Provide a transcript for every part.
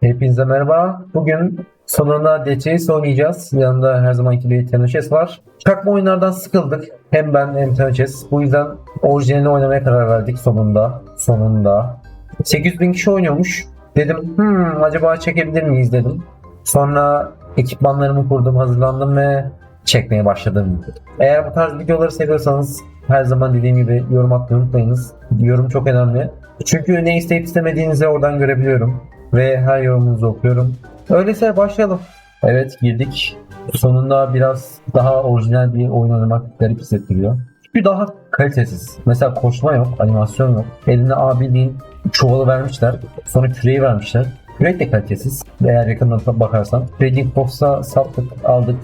Hepinize merhaba. Bugün sonunda DCS oynayacağız. Yanında her zamanki bir Tenacious var. Çakma oyunlardan sıkıldık. Hem ben hem Tenacious. Bu yüzden orijinalini oynamaya karar verdik sonunda. Sonunda. 800 bin kişi oynuyormuş. Dedim hmm, acaba çekebilir miyiz dedim. Sonra ekipmanlarımı kurdum, hazırlandım ve çekmeye başladım. Eğer bu tarz videoları seviyorsanız her zaman dediğim gibi yorum atmayı unutmayınız. Yorum çok önemli. Çünkü ne isteyip istemediğinizi oradan görebiliyorum. Ve her yorumunuzu okuyorum. Öyleyse başlayalım. Evet girdik. Sonunda biraz daha orijinal bir oyun oynamak garip hissettiriyor. Çünkü daha kalitesiz. Mesela koşma yok, animasyon yok. Eline A bildiğin çuvalı vermişler. Sonra küreği vermişler. Kürek de kalitesiz. Eğer yakından bakarsan. Trading Box'a sattık, aldık.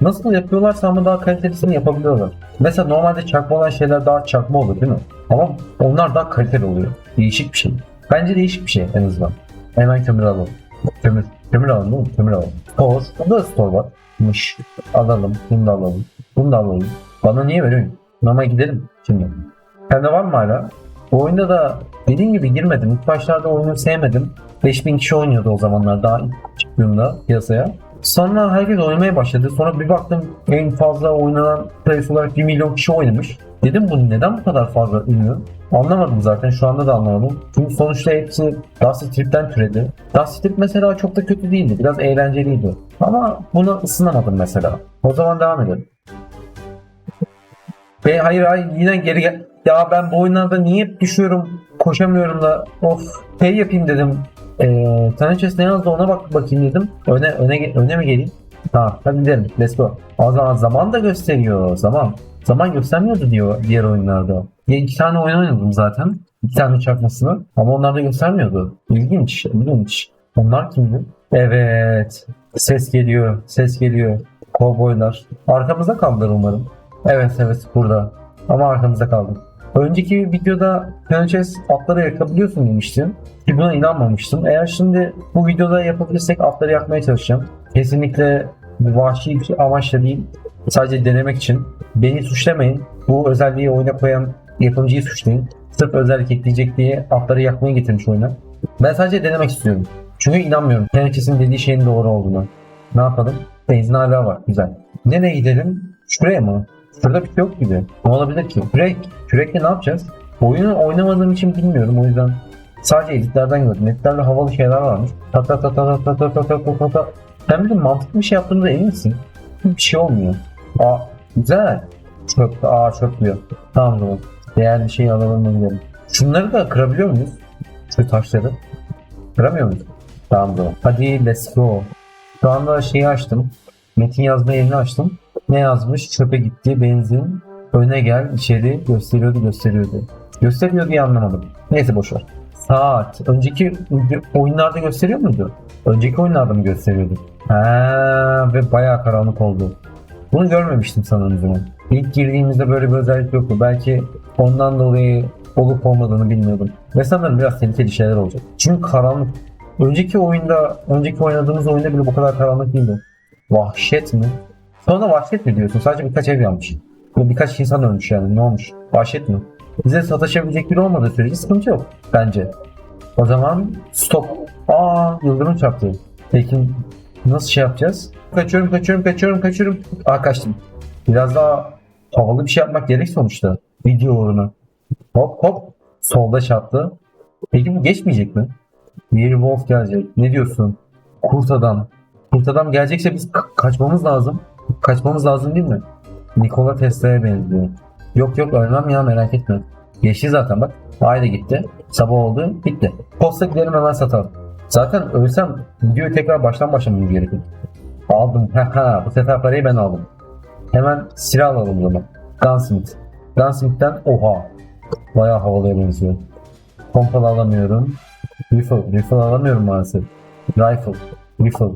Nasıl yapıyorlarsa ama daha kalitelisini yapabiliyorlar. Mesela normalde çakma olan şeyler daha çakma olur değil mi? Ama onlar daha kaliteli oluyor. Değişik bir şey. Bence değişik bir şey en azından. Hemen kömür alalım. Kömür. Kömür alalım mi? Kömür alalım. Store. Burada da store var. Mış. Alalım. Bunu da alalım. Bunu da alalım. Bana niye veriyorsun? Normal gidelim şimdi. Sende var mı hala? Bu oyunda da dediğim gibi girmedim. İlk başlarda oyunu sevmedim. 5000 kişi oynuyordu o zamanlar daha ilk çıktığında piyasaya. Sonra herkes oynamaya başladı. Sonra bir baktım en fazla oynanan sayısı olarak 1 milyon kişi oynamış. Dedim bu neden bu kadar fazla ünlü? Anlamadım zaten şu anda da anlamadım. Çünkü sonuçta hepsi Dusty Trip'ten türedi. Dusty Trip mesela çok da kötü değildi. Biraz eğlenceliydi. Ama buna ısınamadım mesela. O zaman devam edelim. Ve hayır hayır yine geri gel. Ya ben bu oyunlarda niye düşüyorum? Koşamıyorum da. Of. Şey yapayım dedim. Eee Tanrıçes ne yazdı ona bak bakayım dedim. Öne öne öne mi geleyim? Tamam hadi gidelim. Let's go. O zaman zaman da gösteriyor. Zaman. Zaman göstermiyordu diyor diğer oyunlarda. Ya iki tane oyun oynadım zaten. İki tane çakmasını. Ama onlar da göstermiyordu. İlginç. İlginç. Onlar kimdi? Evet. Ses geliyor. Ses geliyor. Kovboylar. Arkamızda kaldılar umarım. Evet evet burada. Ama arkamızda kaldı. Önceki videoda Penches atları yakabiliyorsun demiştim. Ki buna inanmamıştım. Eğer şimdi bu videoda yapabilirsek atları yakmaya çalışacağım. Kesinlikle vahşi bir amaçla değil. Sadece denemek için. Beni suçlamayın. Bu özelliği oyuna koyan yapımcıyı suçlayın. Sırf özellik ekleyecek diye atları yakmaya getirmiş oyuna. Ben sadece denemek istiyorum. Çünkü inanmıyorum. Penches'in dediği şeyin doğru olduğuna. Ne yapalım? Benzin hala var. Güzel. Nereye gidelim? Şuraya mı? Şurada bir şey yok gibi. Ne olabilir ki? Kürek. Kürekle ne yapacağız? Oyunu oynamadığım için bilmiyorum o yüzden. Sadece editlerden gördüm. Editlerde havalı şeyler varmış. Ta ta ta ta ta ta ta ta ta ta ta. Sen bir mantıklı bir şey yaptığında emin misin? Bir şey olmuyor. Aa güzel. Çöp. Aa çöp diyor. Tamam o zaman. Değerli bir şey alalım da gidelim. Şunları da kırabiliyor muyuz? Şu taşları. Kıramıyor muyuz? Tamam o zaman. Hadi let's go. Şu anda şeyi açtım. Metin yazma yerini açtım. Ne yazmış? Çöpe gitti, benzin. Öne gel, içeri gösteriyordu, gösteriyordu. Gösteriyor diye anlamadım. Neyse boşver. Saat. Önceki oyunlarda gösteriyor muydu? Önceki oyunlarda mı gösteriyordu? Ha ve bayağı karanlık oldu. Bunu görmemiştim sanırım. İlk girdiğimizde böyle bir özellik yoktu. Belki ondan dolayı olup olmadığını bilmiyordum. Ve sanırım biraz tehlikeli şeyler olacak. Çünkü karanlık. Önceki oyunda, önceki oynadığımız oyunda bile bu kadar karanlık değildi. Vahşet mi? Sonra vahşet mi diyorsun? Sadece birkaç ev yanmış. Ve birkaç insan ölmüş yani. Ne olmuş? Vahşet mi? Bize sataşabilecek biri olmadığı sürece sıkıntı yok. Bence. O zaman stop. Aa yıldırım çarptı. Peki nasıl şey yapacağız? Kaçıyorum, kaçıyorum, kaçıyorum, kaçıyorum. Aa kaçtım. Biraz daha havalı bir şey yapmak gerek sonuçta. Video uğruna. Hop hop. Solda çarptı. Peki bu geçmeyecek mi? Bir Wolf gelecek. Ne diyorsun? Kurt adam. Kurt adam gelecekse biz ka- kaçmamız lazım. Kaçmamız lazım değil mi? Nikola Tesla'ya benziyor. Yok yok ölmem ya merak etme. Geçti zaten bak. Ay da gitti. Sabah oldu. Bitti. Posta gidelim hemen satalım. Zaten ölsem videoyu tekrar baştan başlamamız gerekiyor. Aldım. Haha bu sefer parayı ben aldım. Hemen silah alalım o zaman. Gunsmith. Gunsmith'ten oha. Bayağı havalıya benziyor. Pompalı alamıyorum. Rifle. Rifle alamıyorum maalesef. Rifle. Rifle.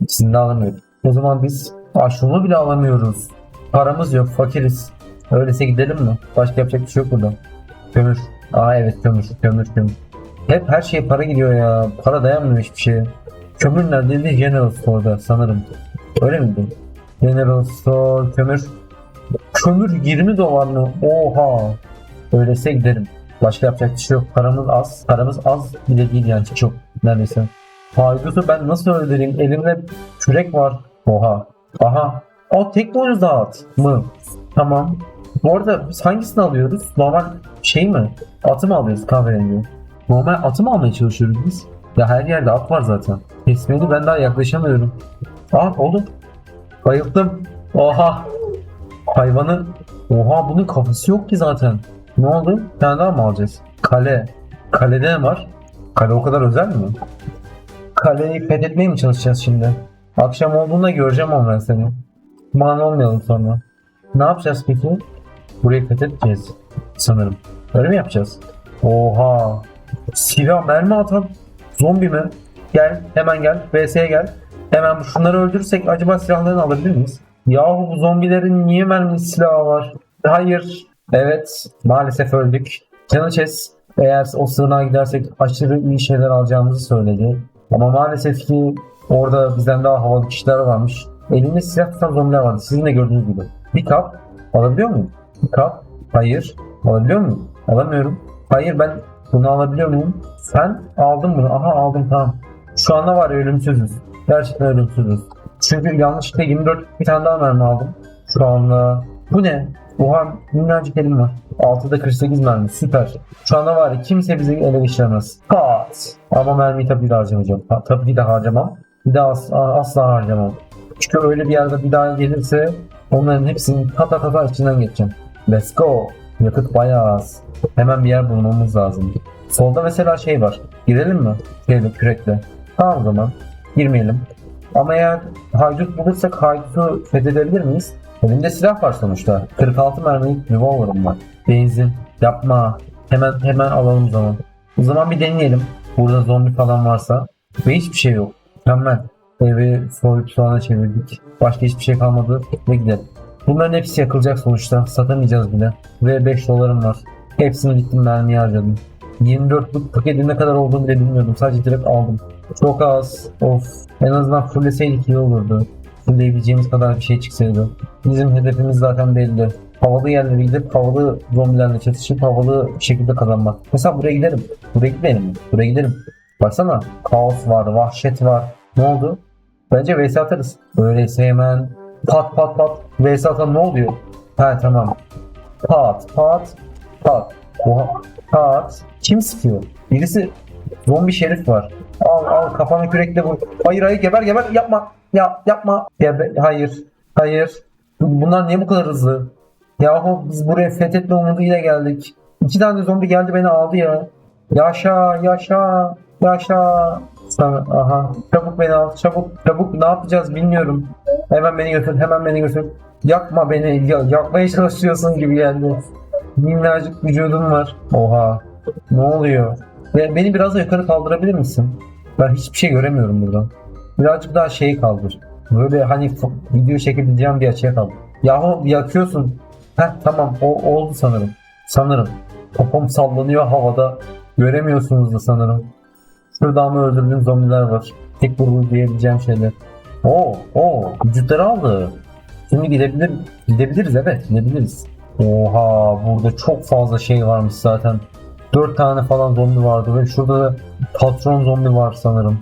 İkisini de alamıyorum. O zaman biz Aa, şunu bile alamıyoruz. Paramız yok. Fakiriz. Öyleyse gidelim mi? Başka yapacak bir şey yok burada. Kömür. Aa evet kömür. Kömür kömür. Hep her şeye para gidiyor ya. Para dayanmıyor hiçbir şeye. Kömür neredeydi? General Store'da sanırım. Öyle miydi? General Store, kömür. Kömür 20 dolar mı? Oha. Öyleyse gidelim. Başka yapacak bir şey yok. Paramız az. Paramız az bile değil yani çok. Neredeyse. Haydut'u ben nasıl öldüreyim? Elimde kürek var. Oha. Aha. O tek boynuz at mı? Tamam. Bu arada biz hangisini alıyoruz? Normal şey mi? Atı mı alıyoruz kahverengi? Normal atı mı almaya çalışıyoruz biz? Ya her yerde at var zaten. Kesmeli ben daha yaklaşamıyorum. Aa oldu. Bayıldım. Oha. Hayvanı. Oha bunun kafası yok ki zaten. Ne oldu? Bir daha mı alacağız? Kale. Kalede ne var? Kale o kadar özel mi? Kaleyi fethetmeye mi çalışacağız şimdi? Akşam olduğunda göreceğim ama ben seni. Man olmayalım sonra. Ne yapacağız peki? Burayı fethedeceğiz sanırım. Öyle mi yapacağız? Oha. Silah mermi atan zombi mi? Gel hemen gel. VS'ye gel. Hemen şunları öldürürsek acaba silahlarını alabilir miyiz? Yahu bu zombilerin niye mermi silahı var? Hayır. Evet. Maalesef öldük. Canı Chess eğer o sığınağa gidersek aşırı iyi şeyler alacağımızı söyledi. Ama maalesef ki orada bizden daha havalı kişiler varmış. Elimde silah tutan zombiler vardı. Sizin de gördüğünüz gibi. Bir kap alabiliyor muyum? Bir kap. Hayır. Alabiliyor muyum? Alamıyorum. Hayır ben bunu alabiliyor muyum? Sen aldın bunu. Aha aldım tamam. Şu anda var ölümsüzüz. Gerçekten ölümsüzüz. Çünkü yanlışlıkla 24 bir tane daha mermi aldım. Şu anda. Bu ne? Oha minnacık elim var. 6'da 48 mermi süper. Şu anda var ya kimse bizi ele geçiremez. Pat. Ama mermiyi tabii de harcamayacağım. Ha, tabii de harcamam. Bir daha as- asla harcamam. Çünkü öyle bir yerde bir daha gelirse onların hepsini tata tata içinden geçeceğim. Let's go. Yakıt bayağı az. Hemen bir yer bulmamız lazım. Solda mesela şey var. Girelim mi? Şeyle, kürekle. Tamam o zaman. Girmeyelim. Ama eğer haydut bulursak haydutu fethedebilir miyiz? Elimde silah var sonuçta. 46 mermilik revolver'ım var. Benzin. Yapma. Hemen hemen alalım o zaman. O zaman bir deneyelim. Burada zombi falan varsa. Ve hiçbir şey yok. Mükemmel. Evi soyup soğana çevirdik. Başka hiçbir şey kalmadı. Ve gidelim. Bunların hepsi yakılacak sonuçta. Satamayacağız bile. Ve 5 dolarım var. Hepsini gittim mermiye harcadım. 24'lük paketin ne kadar olduğunu bile bilmiyordum. Sadece direkt aldım. Çok az. Of. En azından fulleseydik iyi olurdu. Fullleyebileceğimiz kadar bir şey çıksaydı. Bizim hedefimiz zaten belli. Havalı yerlere gidip havalı zombilerle çatışıp havalı şekilde kazanmak. Mesela buraya gidelim. Buraya gitmeyelim mi? Buraya gidelim. Baksana. Kaos var, vahşet var. Ne oldu? Bence vs atarız. Öyleyse hemen pat pat pat vs atalım ne oluyor? Ha tamam. Pat pat pat. Oha. Pat. Kim sıkıyor? Birisi zombi şerif var. Al al kafana kürekle vur. Hayır hayır geber geber yapma. Ya yapma. Gebe hayır. Hayır. Bunlar niye bu kadar hızlı? Yahu biz buraya fethetme umuduyla geldik. İki tane zombi geldi beni aldı ya. Yaşa yaşa yaşa. Sana, aha. Çabuk beni al. Çabuk çabuk ne yapacağız bilmiyorum. Hemen beni götür. Hemen beni götür. Yakma beni. Ya, yakmaya çalışıyorsun gibi geldi. Minnacık vücudum var. Oha. Ne oluyor? Ve beni biraz da yukarı kaldırabilir misin? Ben hiçbir şey göremiyorum buradan. Birazcık daha şeyi kaldır. Böyle hani video çekebileceğim bir açıya kaldır. Yahu yakıyorsun. Heh tamam o oldu sanırım. Sanırım. Popom sallanıyor havada. Göremiyorsunuz da sanırım. Şurada ama öldürdüğüm zombiler var. Tek vurgu diyebileceğim şeyler. Oo, oo, vücutları aldı. Şimdi gidebilir, gidebiliriz evet, gidebiliriz. Oha, burada çok fazla şey varmış zaten. 4 tane falan zombi vardı ve şurada da patron zombi var sanırım.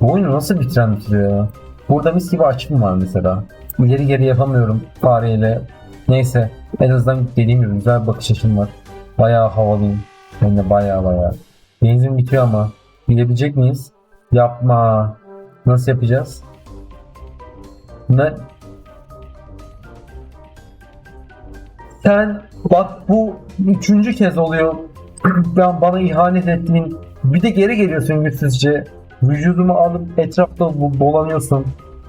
Bu oyunu nasıl bitiren bitiriyor ya? Burada mis gibi açım var mesela. İleri geri yapamıyorum fareyle. Neyse en azından dediğim gibi güzel bir bakış açım var. Bayağı havalıyım. Hem de bayağı bayağı. Benzin bitiyor ama. Bilebilecek miyiz? Yapma. Nasıl yapacağız? Ne? Sen bak bu üçüncü kez oluyor. ben bana ihanet ettiğin bir de geri geliyorsun güçsüzce. Vücudumu alıp etrafta dolanıyorsun.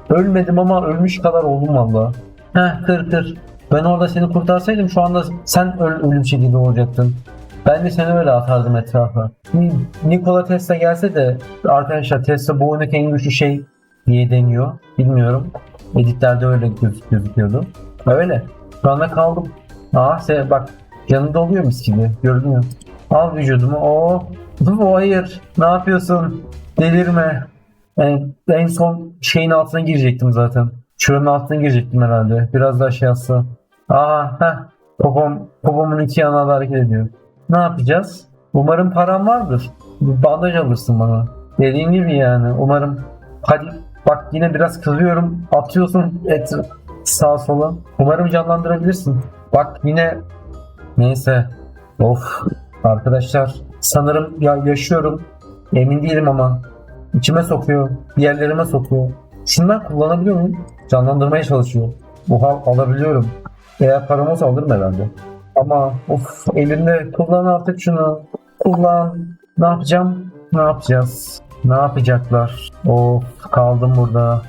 Ölmedim ama ölmüş kadar oldum valla. Heh kır kır. Ben orada seni kurtarsaydım şu anda sen öl ölüm şekilde olacaktın. Ben de seni öyle atardım etrafa. Ni- Nikola Tesla gelse de arkadaşlar Tesla bu oyundaki en güçlü şey diye deniyor. Bilmiyorum. Editlerde öyle göz- gözüküyordu. Öyle. Şu anda kaldım. Aa sen bak yanında oluyor mis gibi. Gördün mü? Al vücudumu. Oo. O hayır. Ne yapıyorsun? Delirme. En, en son şeyin altına girecektim zaten. Çığın altına girecektim herhalde. Biraz daha şey yapsa. Aa heh. Popom, popomun iki yanına da hareket ediyor. Ne yapacağız? Umarım param vardır. Bandaj alırsın bana. Dediğim gibi yani. Umarım. Hadi bak yine biraz kızıyorum. Atıyorsun et sağa sola. Umarım canlandırabilirsin. Bak yine. Neyse. Of. Arkadaşlar sanırım ya yaşıyorum. Emin değilim ama. İçime sokuyor. Bir yerlerime sokuyor. Şundan kullanabiliyor muyum? Canlandırmaya çalışıyor. Oha alabiliyorum. Eğer param olsa alırım herhalde ama of elimde kullan artık şunu kullan ne yapacağım ne yapacağız ne yapacaklar of kaldım burada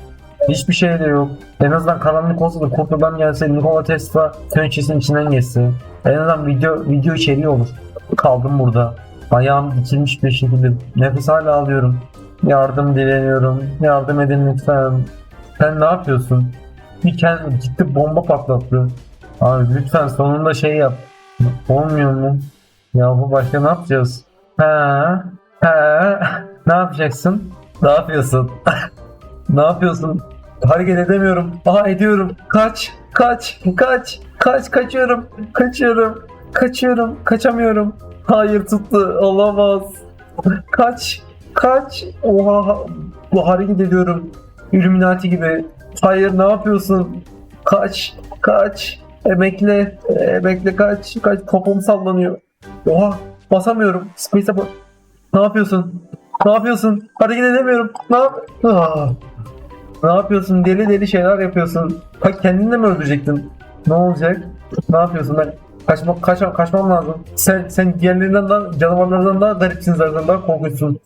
Hiçbir şey de yok. En azından karanlık olsa da kurtuldan gelse Nikola Tesla pençesinin içinden geçse. En azından video video içeriği olur. Kaldım burada. Ayağım dikilmiş bir şekilde. Nefes hala alıyorum. Yardım dileniyorum. Yardım edin lütfen. Sen ne yapıyorsun? Bir kendi gitti bomba patlattı. Abi lütfen sonunda şey yap. Olmuyor mu? Yahu başka ne yapacağız? Ha? Ha? Ne yapacaksın? Ne yapıyorsun? Ne yapıyorsun? Hareket edemiyorum. Aha ediyorum. Kaç. Kaç. Kaç. Kaç. Kaçıyorum. Kaçıyorum. Kaçıyorum. Kaçamıyorum. Hayır tuttu. Olamaz. Kaç. Kaç. Oha. Bu hareket ediyorum. Illuminati gibi. Hayır ne yapıyorsun? Kaç. Kaç. Emekle. Emekle kaç. Kaç. Popom sallanıyor. Oha. Basamıyorum. Space'e bak. Ne yapıyorsun? Ne yapıyorsun? Hareket edemiyorum. Ne yap? Ah. Ne yapıyorsun? Deli deli şeyler yapıyorsun. Ha kendini de mi öldürecektin? Ne olacak? Ne yapıyorsun? Ben kaçma, kaç, kaçmam lazım. Sen sen diğerlerinden daha canavarlardan daha garipsin zaten daha korkunçsun.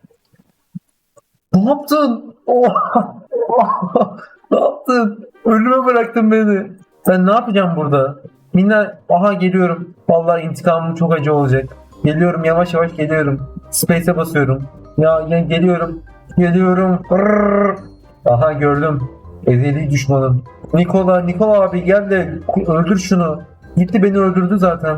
Ne yaptın? Oha! ne yaptın? Ölüme bıraktın beni. Ben ne yapacağım burada? Minna aha geliyorum. Vallahi intikamım çok acı olacak. Geliyorum yavaş yavaş geliyorum. Space'e basıyorum. Ya, ya geliyorum. Geliyorum. Rrrr. Aha gördüm. Ezeli düşmanım. Nikola, Nikola abi gel de öldür şunu. Gitti beni öldürdü zaten.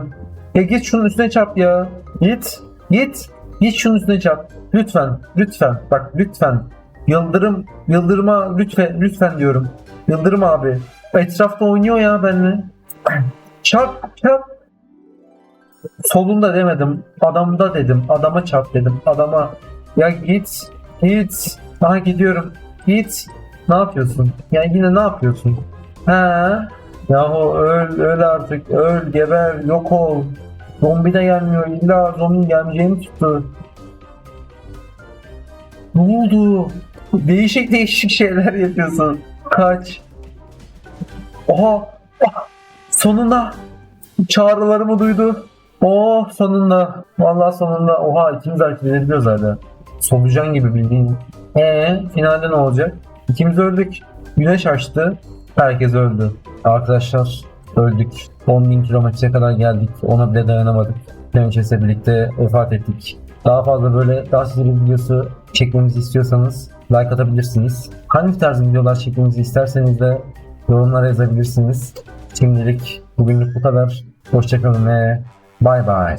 Ya git şunun üstüne çarp ya. Git. Git. Git şunun üstüne çarp. Lütfen. Lütfen. Bak lütfen. Yıldırım. Yıldırıma lütfen. Lütfen diyorum. Yıldırım abi. Etrafta oynuyor ya benimle. Çarp. Çarp. Solunda demedim. Adamda dedim. Adama çarp dedim. Adama. Ya git. Git. Aha gidiyorum. Git. Ne yapıyorsun? Ya yine ne yapıyorsun? Ha? Yahu öl, öl artık. Öl, geber, yok ol. Zombi de gelmiyor. İlla zombi gelmeyeceğini tuttu. Ne oldu? Değişik değişik şeyler yapıyorsun. Kaç. Oha. Ah! Sonunda çağrılarımı duydu. Oh sonunda. Vallahi sonunda. Oha ikimiz hareket edebiliyoruz hala. Solucan gibi bildiğin. Ee finalde ne olacak? İkimiz öldük. Güneş açtı. Herkes öldü. Arkadaşlar öldük. 10.000 kilometreye kadar geldik. Ona bile dayanamadık. Pençes'le birlikte vefat ettik. Daha fazla böyle daha seri videosu çekmemizi istiyorsanız like atabilirsiniz. Hangi tarz videolar çekmemizi isterseniz de yorumlara yazabilirsiniz. Şimdilik bugünlük bu kadar. Hoşçakalın ve bay bay.